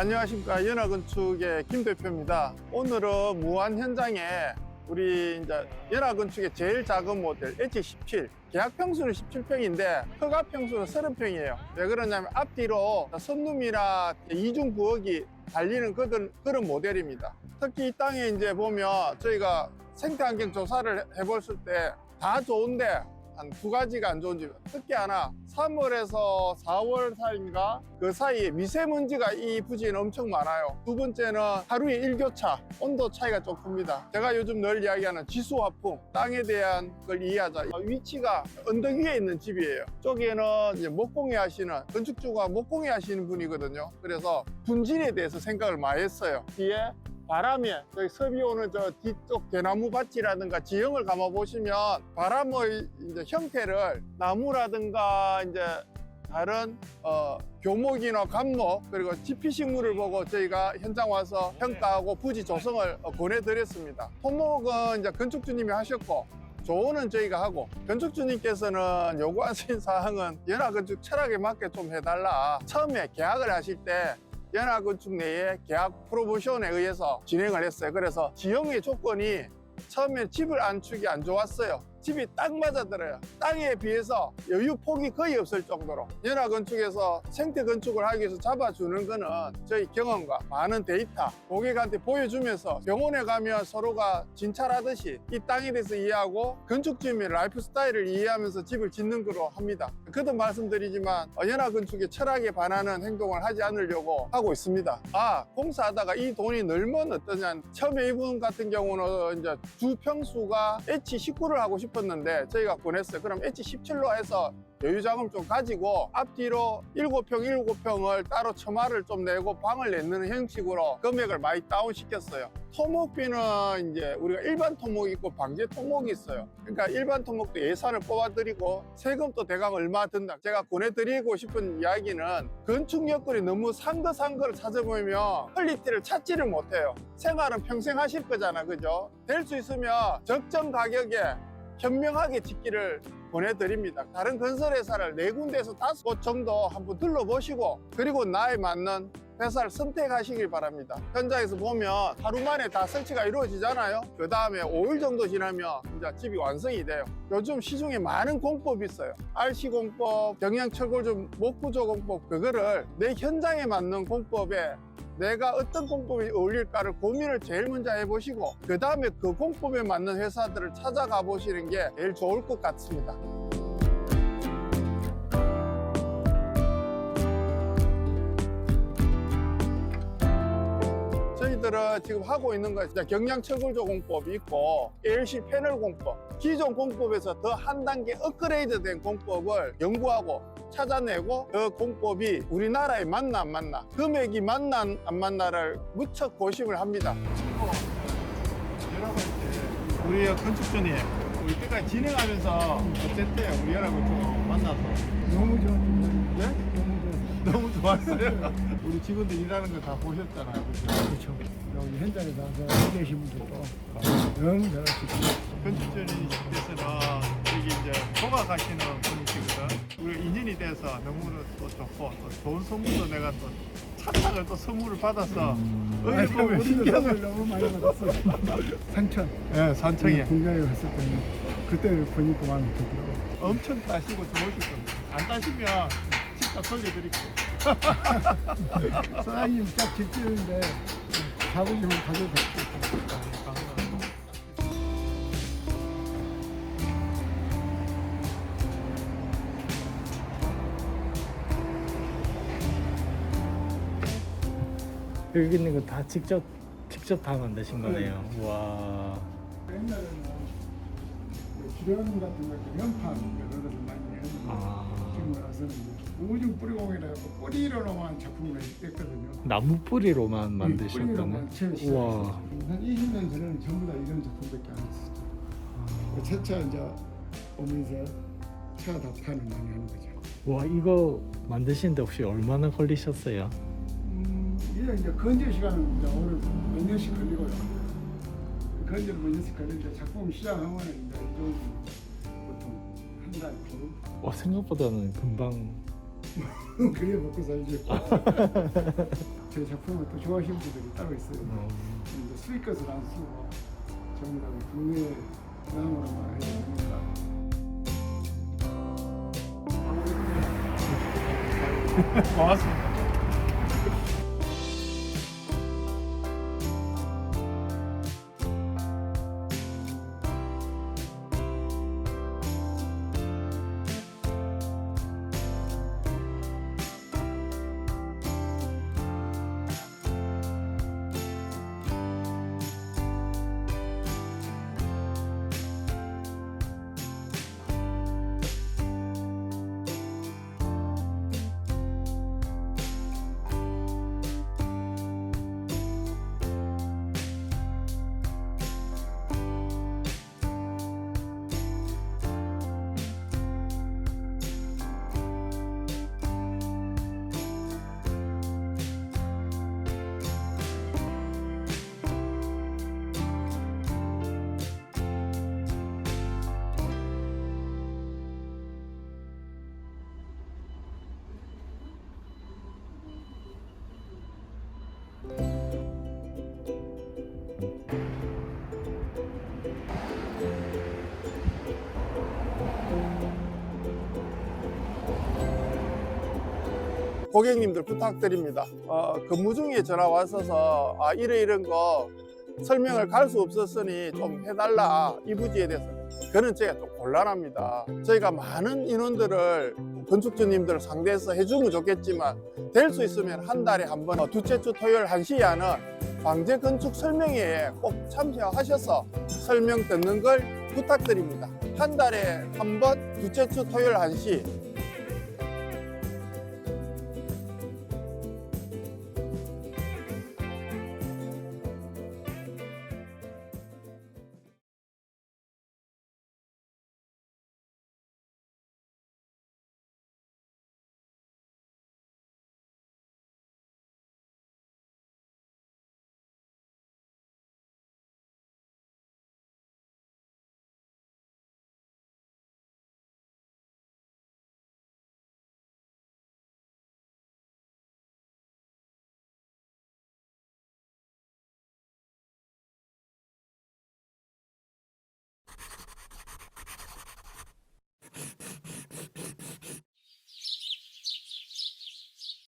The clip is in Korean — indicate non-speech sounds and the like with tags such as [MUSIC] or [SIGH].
안녕하십니까 연화건축의 김 대표입니다. 오늘은 무한 현장에 우리 이제 연화건축의 제일 작은 모델 H17 계약 평수는 17평인데 허가 평수는 30평이에요. 왜 그러냐면 앞뒤로 선룸이나 이중 부엌이 달리는 그런, 그런 모델입니다. 특히 이 땅에 이제 보면 저희가 생태 환경 조사를 해봤을 때 다 좋은데 한 두 가지가 안 좋은 집. 특히 하나 3월에서 4월 사이인가 그 사이에 미세먼지가 이 부지에는 엄청 많아요. 두 번째는 하루에 일교차 온도 차이가 좀 큽니다. 제가 요즘 늘 이야기하는 지수 화풍 땅에 대한 걸 이해하자. 어, 위치가 언덕 위에 있는 집이에요. 쪽에는 이제 목공예 하시는 건축주가 목공예 하시는 분이거든요. 그래서 분진에 대해서 생각을 많이 했어요. 뒤에 바람에 저희 섭이 오는 저 뒤쪽 대나무 밭이라든가 지형을 감아 보시면 바람의 이제 형태를 나무라든가 이제 다른 어, 교목이나 감목 그리고 지피 식물을 보고 저희가 현장 와서 평가하고 부지 조성을 어, 보내드렸습니다. 토목은 이제 건축주님이 하셨고 조언은 저희가 하고 건축주님께서는 요구하신 [LAUGHS] 사항은 연화건축 철학에 맞게 좀 해달라. 처음에 계약을 하실 때 연화건축 내에 계약 프로모션에 의해서 진행을 했어요. 그래서 지형의 조건이 처음에 집을 안축이 안 좋았어요. 집이 딱 맞아들어요. 땅에 비해서 여유 폭이 거의 없을 정도로 연화 건축에서 생태 건축을 하기 위해서 잡아주는 거는 저희 경험과 많은 데이터 고객한테 보여주면서 병원에 가면 서로가 진찰하듯이 이 땅에 대해서 이해하고 건축주의 라이프 스타일을 이해하면서 집을 짓는 거로 합니다. 그도 말씀드리지만 어, 연화 건축의 철학에 반하는 행동을 하지 않으려고 하고 있습니다. 아 공사하다가 이 돈이 늘면 어떠냐? 처음에 이분 같은 경우는 이제 주 평수가 H19를 하고 싶 었는데 저희가 보냈어요. 그럼 H17로 해서 여유 자금 좀 가지고 앞뒤로 7평, 7평을 따로 처마를 좀 내고 방을 내는 형식으로 금액을 많이 다운 시켰어요. 토목비는 이제 우리가 일반 토목이 있고 방제 토목이 있어요. 그러니까 일반 토목도 예산을 뽑아드리고 세금도 대강 얼마 든다. 제가 보내드리고 싶은 이야기는 건축 여건이 너무 상거상 거를 찾아보면 퀄리티를 찾지를 못해요. 생활은 평생 하실 거잖아. 그죠? 될 수 있으면 적정 가격에 현명하게 짓기를 보내드립니다. 다른 건설회사를 네 군데에서 다섯 곳 정도 한번 둘러보시고 그리고 나에 맞는 회사를 선택하시길 바랍니다. 현장에서 보면 하루 만에 다 설치가 이루어지잖아요. 그 다음에 5일 정도 지나면 이제 집이 완성이 돼요. 요즘 시중에 많은 공법이 있어요. RC 공법, 경량철골 좀 목구조 공법 그거를 내 현장에 맞는 공법에 내가 어떤 공법이 어울릴까를 고민을 제일 먼저 해보시고 그 다음에 그 공법에 맞는 회사들을 찾아가 보시는 게 제일 좋을 것 같습니다. 저희들은 지금 하고 있는 거 이제 경량 철골조 공법이 있고 ALC 패널 공법 기존 공법에서 더 한 단계 업그레이드 된 공법을 연구하고 찾아내고 그 공법이 우리나라에 맞나 안 맞나 금액이 맞나 안 맞나를 무척 고심을 합니다 여러분 우리 건축주님 우리 때까지 진행하면서 어땠대요 우리 여러분 좀 만나서 너무 좋았죠. 네? 너무 좋았어요. 우리 직원들 일하는 거 다 보셨잖아요 그죠? 그렇죠. 여기 현장에서 와서 계신 분들도 너무 잘하시고 건축주님께서는 여기 이제 조각하시는 분이시거든. 우리 인연이 돼서 너무나 또 좋고 또 좋은 선물도 내가 또 차탁을 또 선물을 받아서 어디 보면 신기하다. 선물 너무 많이 받았어요. 산천. 예, 산청에 공장에 갔을 때는 그때 보니까 마음에 들더라고요. 엄청 따시고 좋으실 겁니다. 안 따시면 집다 돌려드릴게요. 사장님 딱 자부심을 가져도 될것 감사합니다. 여기 있는 거 다 직접 직접 다 만드신 거네요. 와. 옛날에는 그 주변 같은 거 연판 여러 가지 많이 했는데 아. 지금 와서는 우중 뿌리공이라고 뿌리로만 작품을 했거든요. 나무 뿌리로만 뿌리로만 만드셨다는. 채 와. 한 20년 전에는 전부 다 이런 작품밖에 안 했었죠. 그 차차 이제 오면서 차가 다 판을 많이 하는 거죠. 와 이거 만드시는데 혹시 얼마나 걸리셨어요? 음, 이게 이제 건조 시간은 이제 오늘 몇 년씩 걸리고요. 건조는 몇 년씩 걸리는데 작품 시작하면 이제 이 정도 달, 그와 생각보다는 금방 [LAUGHS] 그래 먹고 살죠. [LAUGHS] 제 작품을 또 좋아하시는 분들이 따로 있어요. 이제 수익 것을 안 쓰고 전부 다 국내 나무로만 해야 되니까. 고맙습니다. 고객님들 부탁드립니다. 어, 근무 중에 전화 왔어서 아, 이래 이런 거 설명을 갈 수 없었으니 좀 해달라 이 부지에 대해서 그는 제가 좀 곤란합니다. 저희가 많은 인원들을 건축주님들을 상대해서 해주면 좋겠지만 될 수 있으면 한 달에 한 번 두째 주 토요일 1시에 하는 방제 건축 설명회에 꼭 참여하셔서 설명 듣는 걸 부탁드립니다. 한 달에 한 번 두째 주 토요일 1시